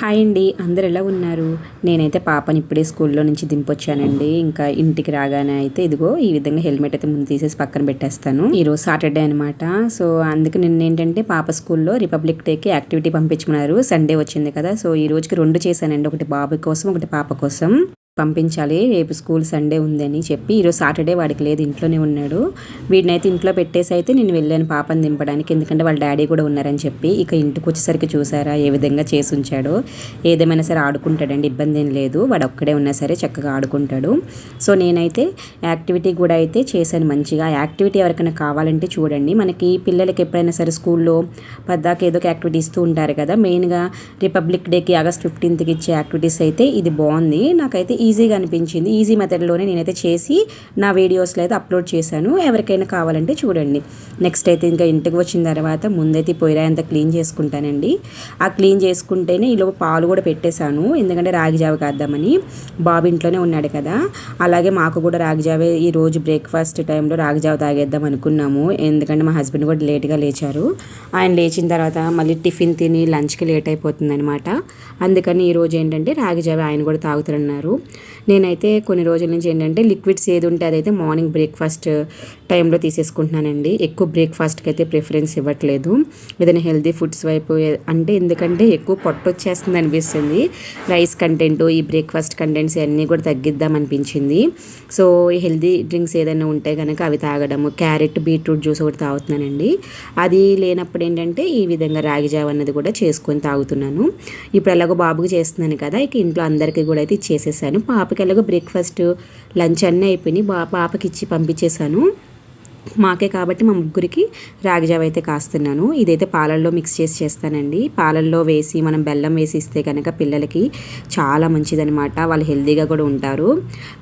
Hi అండి అందరు ఎలా ఉన్నారు? నేనైతే పాపని ఇప్పుడే స్కూల్లో నుంచి దింపొచ్చానండి. ఇంకా ఇంటికి రాగానే అయితే ఇదిగో ఈ విధంగా హెల్మెట్ అయితే ముందు తీసేసి పక్కన పెట్టేస్తాను. ఈరోజు సాటర్డే అనమాట సో అందుకు నిన్న ఏంటంటే పాప స్కూల్లో రిపబ్లిక్ డేకి యాక్టివిటీ పంపించుకున్నారు. సండే వచ్చింది కదా. సో ఈ రోజుకి రెండు చేశానండి. ఒకటి బాబు కోసం ఒకటి పాప కోసం. పంపించాలి రేపు స్కూల్ సండే ఉందని చెప్పి ఈరోజు సాటర్డే వాడికి లేదు ఇంట్లోనే ఉన్నాడు. వీడినైతే ఇంట్లో పెట్టేసి అయితే నేను వెళ్ళాను పాపని దింపడానికి ఎందుకంటే వాళ్ళ డాడీ కూడా ఉన్నారని చెప్పి ఇక ఇంటికి వచ్చేసరికి చూసారా ఏ విధంగా చేసి ఉంచాడో. ఏదేమైనా సరే ఆడుకుంటాడండి ఇబ్బంది ఏం లేదు వాడు ఒక్కడే ఉన్నా సరే చక్కగా ఆడుకుంటాడు. సో నేనైతే యాక్టివిటీ కూడా అయితే చేశాను మంచిగా. యాక్టివిటీ ఎవరికైనా కావాలంటే చూడండి మనకి పిల్లలకి ఎప్పుడైనా సరే స్కూల్లో పద్దాక ఏదో ఒక యాక్టివిటీ ఇస్తూ ఉంటారు కదా మెయిన్గా రిపబ్లిక్ డేకి ఆగస్ట్ ఫిఫ్టీన్త్కి ఇచ్చే యాక్టివిటీస్ అయితే ఇది బాగుంది. నాకైతే ఈజీగా అనిపించింది. ఈజీ మెథడ్లోనే నేనైతే చేసి నా వీడియోస్లో అయితే అప్లోడ్ చేశాను. ఎవరికైనా కావాలంటే చూడండి. నెక్స్ట్ అయితే ఇంకా ఇంటికి వచ్చిన తర్వాత ముందైతే పొయ్యిరాయి క్లీన్ చేసుకుంటానండి. ఆ క్లీన్ చేసుకుంటేనే ఈలోపు పాలు కూడా పెట్టేశాను. ఎందుకంటే రాగి జావ కాద్దామని. బాబు ఇంట్లోనే ఉన్నాడు కదా. అలాగే మాకు కూడా రాగి జావే ఈ రోజు బ్రేక్ఫాస్ట్ టైంలో రాగి జావ తాగేద్దాం అనుకున్నాము. ఎందుకంటే మా హస్బెండ్ కూడా లేట్గా లేచారు. ఆయన లేచిన తర్వాత మళ్ళీ టిఫిన్ తిని లంచ్కి లేట్ అయిపోతుంది అనమాట అందుకని ఈరోజు ఏంటంటే రాగి జావ ఆయన కూడా తాగుతారన్నారు. నేనైతే కొన్ని రోజుల నుంచి ఏంటంటే లిక్విడ్స్ ఏది ఉంటే అదైతే మార్నింగ్ బ్రేక్ఫాస్ట్ టైంలో తీసేసుకుంటున్నానండి. ఎక్కువ బ్రేక్ఫాస్ట్కి అయితే ప్రిఫరెన్స్ ఇవ్వట్లేదు. ఏదైనా హెల్తీ ఫుడ్స్ వైపు అంటే ఎందుకంటే ఎక్కువ పొట్ట వచ్చేస్తుంది అనిపిస్తుంది. రైస్ కంటెంట్ ఈ బ్రేక్ఫాస్ట్ కంటెంట్స్ అన్నీ కూడా తగ్గిద్దాం అనిపించింది. సో ఈ హెల్తీ డ్రింక్స్ ఏదైనా ఉంటే కనుక అవి తాగడము క్యారెట్ బీట్రూట్ జ్యూస్ ఒకటి తాగుతున్నానండి. అది లేనప్పుడు ఏంటంటే ఈ విధంగా రాగి జావ అన్నది కూడా చేసుకొని తాగుతున్నాను. ఇప్పుడు ఎలాగో బాబుకి చేస్తున్నాను కదా ఇక ఇంట్లో అందరికీ కూడా అయితే ఇచ్చేసేసాను. పాపకి ఎలాగో బ్రేక్ఫాస్ట్ లంచ్ అన్నీ అయిపోయినాయి. బా పాపకి ఇచ్చి పంపించేశాను. మాకే కాబట్టి మా ముగ్గురికి రాగిజావ అయితే కాస్తున్నాను. ఇదైతే పాలల్లో మిక్స్ చేసి చేస్తానండి. పాలల్లో వేసి మనం బెల్లం వేసి ఇస్తే కనుక పిల్లలకి చాలా మంచిదనమాట వాళ్ళు హెల్తీగా కూడా ఉంటారు.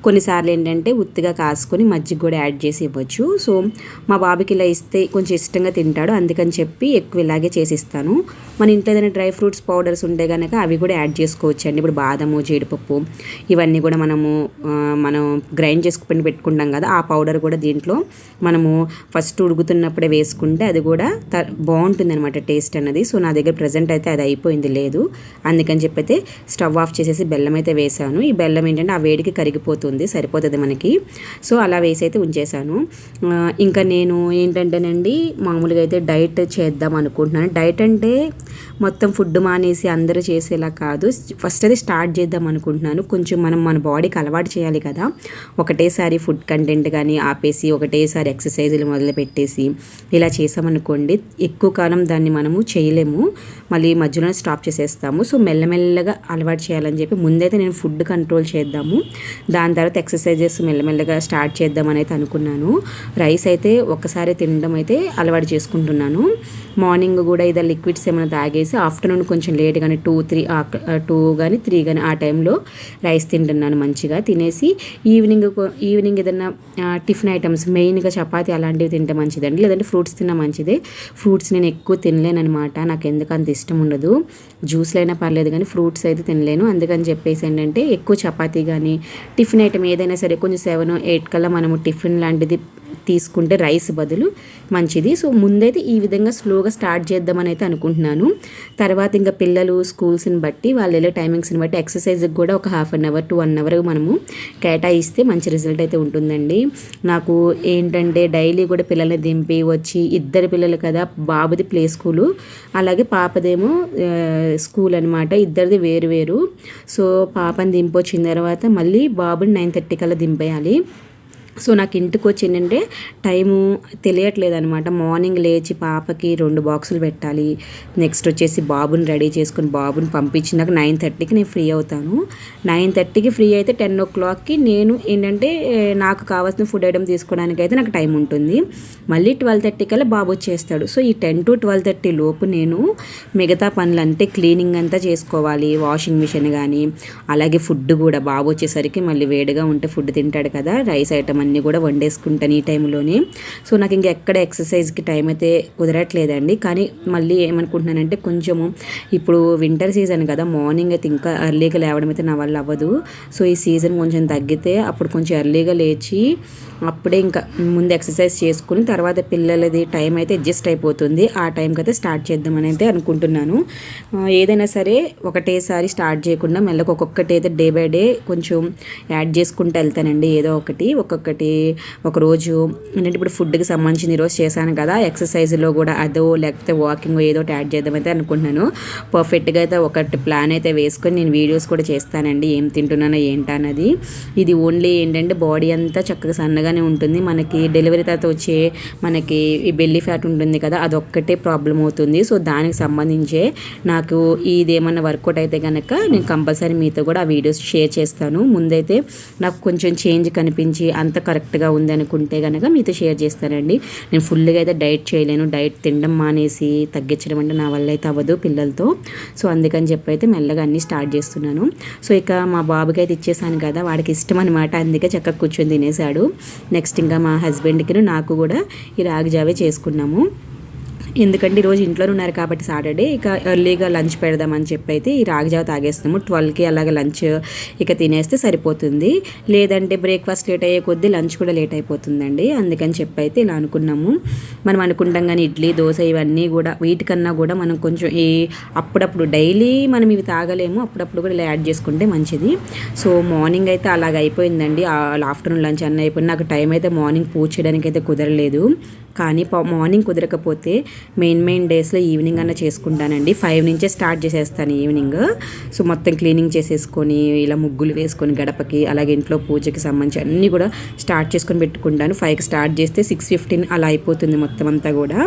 కొన్నిసార్లు ఏంటంటే ఉత్తిగా కాసుకొని మజ్జిగ కూడా యాడ్ చేసి ఇవ్వచ్చు. సో మా బాబుకి ఇలా ఇస్తే కొంచెం ఇష్టంగా తింటాడు. అందుకని చెప్పి ఎక్కువ ఇలాగే చేసి ఇస్తాను. మన ఇంట్లో ఏదైనా డ్రై ఫ్రూట్స్ పౌడర్స్ ఉంటే కనుక అవి కూడా యాడ్ చేసుకోవచ్చు అండి ఇప్పుడు బాదము జీడిపప్పు ఇవన్నీ కూడా మనము మనం గ్రైండ్ చేసుకుని పెట్టుకుంటాం కదా ఆ పౌడర్ కూడా దీంట్లో మనము ఫస్ట్ ఉడుకుతున్నప్పుడే వేసుకుంటే అది కూడా త బాగుంటుంది అనమాట టేస్ట్ అన్నది. సో నా దగ్గర ప్రజెంట్ అయితే అది అయిపోయింది లేదు. అందుకని చెప్పైతే స్టవ్ ఆఫ్ చేసేసి బెల్లం అయితే వేసాను. ఈ బెల్లం ఏంటంటే ఆ వేడికి కరిగిపోతుంది సరిపోతుంది మనకి. సో అలా వేసి అయితే ఉంచేసాను ఇంకా నేను ఏంటంటేనండి మామూలుగా అయితే డైట్ చేద్దాం అనుకుంటున్నాను. డైట్ అంటే మొత్తం ఫుడ్ మానేసి అందరూ చేసేలా కాదు. ఫస్ట్ అయితే స్టార్ట్ చేద్దాం అనుకుంటున్నాను. కొంచెం మనం మన బాడీకి అలవాటు చేయాలి కదా. ఒకటేసారి ఫుడ్ కంటెంట్ కానీ ఆపేసి ఒకటేసారి ఎక్సర్సైజులు మొదలు పెట్టేసి ఇలా చేసామనుకోండి ఎక్కువ కాలం దాన్ని మనము చేయలేము. మళ్ళీ మధ్యలో స్టాప్ చేసేస్తాము. సో మెల్లమెల్లగా అలవాటు చేయాలని చెప్పి ముందైతే నేను ఫుడ్ కంట్రోల్ చేద్దాము. దాని తర్వాత ఎక్సర్సైజెస్ మెల్లమెల్లగా స్టార్ట్ చేద్దామని అయితే అనుకున్నాను. రైస్ అయితే ఒక్కసారి తినడం అయితే అలవాటు చేసుకుంటున్నాను. మార్నింగ్ కూడా ఇదే లిక్విడ్స్ ఏమైనా తాగేసి ఆఫ్టర్నూన్ కొంచెం లేట్ కానీ టూ త్రీ టూ కానీ త్రీ కానీ ఆ టైంలో రైస్ తింటున్నాను మంచిగా. తినేసి ఈవినింగ్ ఈవినింగ్ ఏదైనా టిఫిన్ ఐటమ్స్ మెయిన్గా చపాతీ అలాంటివి తింటే మంచిదండి. లేదంటే ఫ్రూట్స్ తిన్నా మంచిదే. ఫ్రూట్స్ నేను ఎక్కువ తినలేనమాట నాకు ఎందుకు అంత ఇష్టం ఉండదు. జ్యూస్లు అయినా పర్లేదు కానీ ఫ్రూట్స్ అయితే తినలేను. అందుకని చెప్పేసి ఏంటంటే ఎక్కువ చపాతీ కానీ టిఫిన్ ఐటమ్ ఏదైనా సరే కొంచెం సెవెన్ ఎయిట్ కల్లా మనము టిఫిన్ లాంటిది తీసుకుంటే రైస్ బదులు మంచిది. సో ముందైతే ఈ విధంగా స్లోగా స్టార్ట్ చేద్దామని అయితే అనుకుంటున్నాను. తర్వాత ఇంకా పిల్లలు స్కూల్స్ని బట్టి వాళ్ళు వెళ్ళే టైమింగ్స్ని బట్టి ఎక్సర్సైజ్కి కూడా ఒక half an hour to one hour మనము కేటాయిస్తే మంచి రిజల్ట్ అయితే ఉంటుందండి. నాకు ఏంటంటే డైలీ కూడా పిల్లల్ని దింపి వచ్చి ఇద్దరు పిల్లలు కదా బాబుది ప్లే స్కూలు అలాగే పాపదేమో స్కూల్ అనమాట ఇద్దరిది వేరు వేరు. సో పాపని దింపొచ్చిన తర్వాత మళ్ళీ బాబుని నైన్ థర్టీ కల్లా దింపేయాలి. సో నాకు ఇంటికి వచ్చిందంటే టైము తెలియట్లేదు అనమాట మార్నింగ్ లేచి పాపకి రెండు బాక్సులు పెట్టాలి. నెక్స్ట్ వచ్చేసి బాబుని రెడీ చేసుకుని బాబుని పంపించినాక నైన్ థర్టీకి నేను ఫ్రీ అవుతాను. నైన్ థర్టీకి ఫ్రీ అయితే టెన్ ఓ క్లాక్కి నేను ఏంటంటే నాకు కావాల్సిన ఫుడ్ ఐటమ్ తీసుకోవడానికి అయితే నాకు టైం ఉంటుంది. మళ్ళీ ట్వెల్వ్ థర్టీ కల్లా బాబు వచ్చేస్తాడు. సో ఈ టెన్ టు ట్వెల్వ్ థర్టీ లోపు నేను మిగతా పనులు అంటే క్లీనింగ్ అంతా చేసుకోవాలి. వాషింగ్ మిషన్ కానీ అలాగే ఫుడ్ కూడా బాబు వచ్చేసరికి మళ్ళీ వేడిగా ఉంటే ఫుడ్ తింటాడు కదా రైస్ ఐటమ్ అవన్నీ కూడా వండేసుకుంటాను ఈ టైంలోనే. సో నాకు ఇంకా ఎక్కడ ఎక్సర్సైజ్కి టైం అయితే కుదరట్లేదండి. కానీ మళ్ళీ ఏమనుకుంటున్నానంటే కొంచెము ఇప్పుడు వింటర్ సీజన్ కదా మార్నింగ్ అయితే ఇంకా ఎర్లీగా లేవడం అయితే నా వల్ల అవ్వదు. సో ఈ సీజన్ కొంచెం తగ్గితే అప్పుడు కొంచెం ఎర్లీగా లేచి అప్పుడే ఇంకా ముందు ఎక్సర్సైజ్ చేసుకుని తర్వాత పిల్లలది టైం అయితే అడ్జస్ట్ అయిపోతుంది. ఆ టైంకి అయితే స్టార్ట్ చేద్దామని అయితే అనుకుంటున్నాను ఏదైనా సరే ఒకటేసారి స్టార్ట్ చేయకుండా మెల్లగా ఒక్కొక్కటి అయితే డే బై డే కొంచెం యాడ్ చేసుకుంటూ వెళ్తానండి. ఏదో ఒకటి ఒక్కొక్క ఒకటి ఒకరోజు ఏంటంటే ఇప్పుడు ఫుడ్కి సంబంధించిన ఈరోజు చేశాను కదా ఎక్సర్సైజ్లో కూడా అదో లేకపోతే వాకింగ్ ఏదో ఒకటి యాడ్ చేద్దామైతే అనుకుంటున్నాను. పర్ఫెక్ట్గా అయితే ఒకటి ప్లాన్ అయితే వేసుకొని నేను వీడియోస్ కూడా చేస్తానండి ఏం తింటున్నానో ఏంటన్నది ఇది ఓన్లీ ఏంటంటే బాడీ అంతా చక్కగా సన్నగానే ఉంటుంది. మనకి డెలివరీ తర్వాత వచ్చే మనకి ఈ బెల్లీ ఫ్యాట్ ఉంటుంది కదా అదొక్కటే ప్రాబ్లం అవుతుంది. సో దానికి సంబంధించే నాకు ఇది ఏమన్నా వర్కౌట్ అయితే కనుక నేను కంపల్సరీ మీతో కూడా ఆ వీడియోస్ షేర్ చేస్తాను. ముందైతే నాకు కొంచెం చేంజ్ కనిపించి అంత కరెక్ట్గా ఉంది అనుకుంటే కనుక మీతో షేర్ చేస్తానండి. నేను ఫుల్గా అయితే డైట్ చేయలేను. డైట్ తినడం మానేసి తగ్గించడం అంటే నా వల్ల అయితే అవ్వదు పిల్లలతో. సో అందుకని చెప్పి అయితే మెల్లగా అన్నీ స్టార్ట్ చేస్తున్నాను. సో ఇక మా బాబుకి అయితే ఇచ్చేసాను కదా వాడికి ఇష్టం అనమాట అందుకే చక్కగా కూర్చొని తినేశాడు నెక్స్ట్ ఇంకా మా హస్బెండ్కి నాకు కూడా ఈ రాగి జావే చేసుకున్నాము. ఎందుకంటే ఈరోజు ఇంట్లోనే ఉన్నారు కాబట్టి సాటర్డే ఇక ఎర్లీగా లంచ్ పెడదామని చెప్పి అయితే ఈ రాగిజావ తాగేస్తాము ట్వెల్వ్కి అలాగే లంచ్ ఇక తినేస్తే సరిపోతుంది. లేదంటే బ్రేక్ఫాస్ట్ లేట్ అయ్యే కొద్దీ లంచ్ కూడా లేట్ అయిపోతుందండి. అందుకని చెప్పి అయితే ఇలా అనుకున్నాము. మనం అనుకుంటాం కానీ ఇడ్లీ దోశ ఇవన్నీ కూడా వీటికన్నా కూడా మనం కొంచెం ఈ అప్పుడప్పుడు డైలీ మనం ఇవి తాగలేము. అప్పుడప్పుడు కూడా ఇలా యాడ్ చేసుకుంటే మంచిది. సో మార్నింగ్ అయితే అలాగ అయిపోయిందండి. ఆఫ్టర్నూన్ లంచ్ అన్న అయిపోయింది నాకు టైం అయితే మార్నింగ్ పూజ చేయడానికి అయితే కుదరలేదు. కానీ మార్నింగ్ కుదరకపోతే మెయిన్ మెయిన్ డేస్లో ఈవినింగ్ అన్న చేసుకుంటానండి. ఫైవ్ నుంచే స్టార్ట్ చేసేస్తాను ఈవినింగ్. సో మొత్తం క్లీనింగ్ చేసేసుకొని ఇలా ముగ్గులు వేసుకొని గడపకి అలాగే ఇంట్లో పూజకి సంబంధించి అన్నీ కూడా స్టార్ట్ చేసుకొని పెట్టుకుంటాను. ఫైవ్కి స్టార్ట్ చేస్తే సిక్స్ ఫిఫ్టీన్ అలా అయిపోతుంది మొత్తం అంతా కూడా.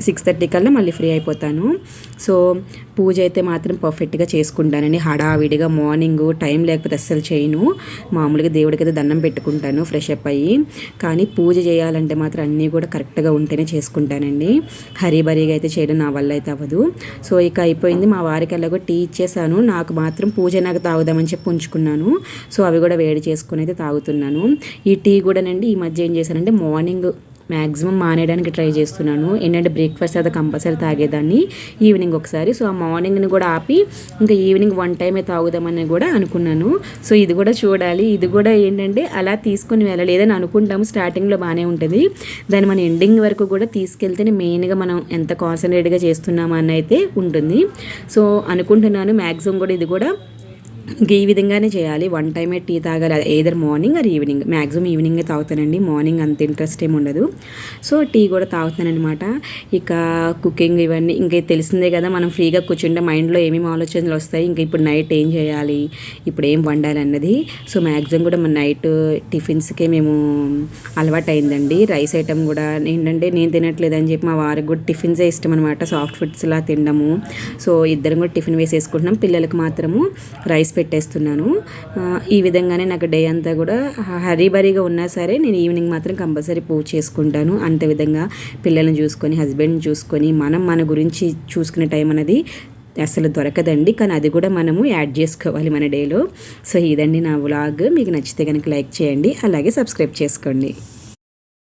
సిక్స్ థర్టీ కల్లా మళ్ళీ ఫ్రీ అయిపోతాను. సో పూజ అయితే మాత్రం పర్ఫెక్ట్గా చేసుకుంటానండి. హడావిడిగా మార్నింగ్ టైం లేకపోతే అస్సలు చేయను. మామూలుగా దేవుడికైతే దండం పెట్టుకుంటాను ఫ్రెష్ అప్ అయ్యి. కానీ పూజ చేయాలంటే మాత్రం అన్నీ కూడా కరెక్ట్గా ఉంటేనే చేసుకుంటానండి. హరీబరీగా అయితే చేయడం నా వల్ల అయితే అవ్వదు. సో ఇక అయిపోయింది. మా వారికి ఎలాగో టీ ఇచ్చేసాను. నాకు మాత్రం పూజ నాకు తాగుదామని చెప్పి ఉంచుకున్నాను. సో అవి కూడా వేడి చేసుకుని అయితే తాగుతున్నాను. ఈ టీ కూడానండి ఈ మధ్య ఏం చేశానంటే మార్నింగ్ మ్యాక్సిమం మానేయడానికి ట్రై చేస్తున్నాను. ఏంటంటే బ్రేక్ఫాస్ట్ అయితే కంపల్సరీ తాగేదాన్ని. ఈవినింగ్ ఒకసారి. సో ఆ మార్నింగ్ని కూడా ఆపి ఇంకా ఈవినింగ్ వన్ టైమే తాగుదామని కూడా అనుకున్నాను. సో ఇది కూడా చూడాలి. ఇది కూడా ఏంటంటే అలా తీసుకొని వెళ్ళలేదని అనుకుంటాము స్టార్టింగ్లో బాగానే ఉంటుంది. దాన్ని మన ఎండింగ్ వరకు కూడా తీసుకెళ్తేనే మెయిన్గా మనం ఎంత కాన్సన్ట్రేట్గా చేస్తున్నామని అని అయితే ఉంటుంది. సో అనుకుంటున్నాను మ్యాక్సిమం కూడా ఇది కూడా ఈ విధంగానే చేయాలి. వన్ టైమే టీ తాగాలి. Either morning or evening maximum ఈవినింగే తాగుతానండి. మార్నింగ్ అంత ఇంట్రెస్ట్ ఏమి ఉండదు. సో టీ కూడా తాగుతానమాట ఇక కుకింగ్ ఇవన్నీ ఇంకా తెలిసిందే కదా మనం ఫ్రీగా కూర్చుంటే మైండ్లో ఏమేమి ఆలోచనలు వస్తాయి? ఇంకా ఇప్పుడు నైట్ ఏం చేయాలి? ఇప్పుడు ఏం వండాలి అన్నది. సో మ్యాక్సిమం కూడా మన నైట్ టిఫిన్స్కే మేము అలవాటు అయిందండి రైస్ ఐటమ్ కూడా ఏంటంటే నేను తినట్లేదని చెప్పి మా వారికి కూడా టిఫిన్సే ఇష్టం అనమాట సాఫ్ట్ ఫుడ్స్లా తినడము. సో ఇద్దరం కూడా టిఫిన్ వేసేసుకుంటున్నాం. పిల్లలకు మాత్రము రైస్ పెట్టేస్తున్నాను. ఈ విధంగానే నాకు డే అంతా కూడా హరీబరీగా ఉన్నా సరే నేను ఈవినింగ్ మాత్రం కంపల్సరీ పూజ చేసుకుంటాను. అంతే విధంగా పిల్లల్ని చూసుకొని హస్బెండ్ని చూసుకొని మనం మన గురించి చూసుకునే టైం అనేది అసలు దొరకదండి. కానీ అది కూడా మనము యాడ్ చేసుకోవాలి మన డేలో. సో ఇదండి నా వ్లాగ్. మీకు నచ్చితే కనుక లైక్ చేయండి. అలాగే సబ్స్క్రైబ్ చేసుకోండి.